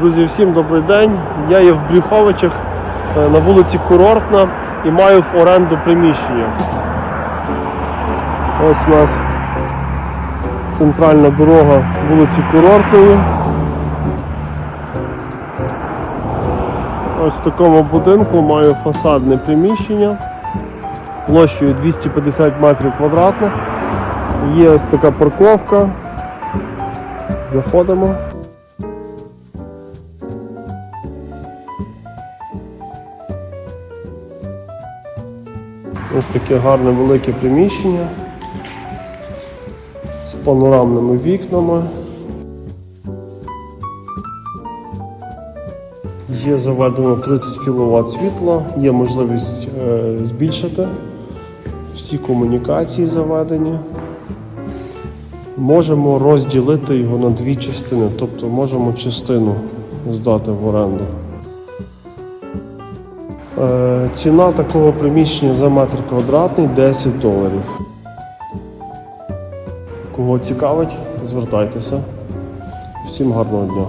Друзі, всім добрий день. Я є в Брюховичах е, на вулиці Курортна і маю в оренду приміщення. Ось у нас центральна дорога вулиці Курортної. Ось в такому будинку маю фасадне приміщення площею 250 метрів квадратних. Є ось така парковка. Заходимо. Ось таке гарне велике приміщення з панорамними вікнами. Є заведено 30 кВт світла, є можливість е, збільшити. Всі комунікації заведені. Можемо розділити його на дві частини, тобто можемо частину здати в оренду. Е, Ціна такого приміщення за метр квадратний 10 доларів. Кого цікавить, звертайтеся. Всім гарного дня.